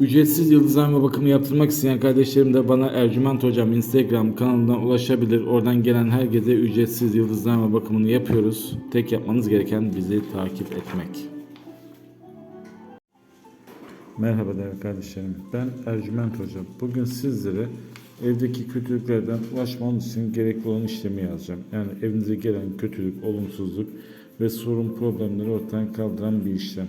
Ücretsiz yıldızlama bakımı yaptırmak isteyen kardeşlerim de bana Ercüment Hocam Instagram kanalından ulaşabilir. Oradan gelen herkese ücretsiz yıldızlama bakımını yapıyoruz. Tek yapmanız gereken bizi takip etmek. Merhaba değerli kardeşlerim. Ben Ercüment Hocam. Bugün sizlere evdeki kötülüklerden ulaşmanız için gerekli olan işlemi yazacağım. Yani evinize gelen kötülük, olumsuzluk ve sorun problemleri ortadan kaldıran bir işlem.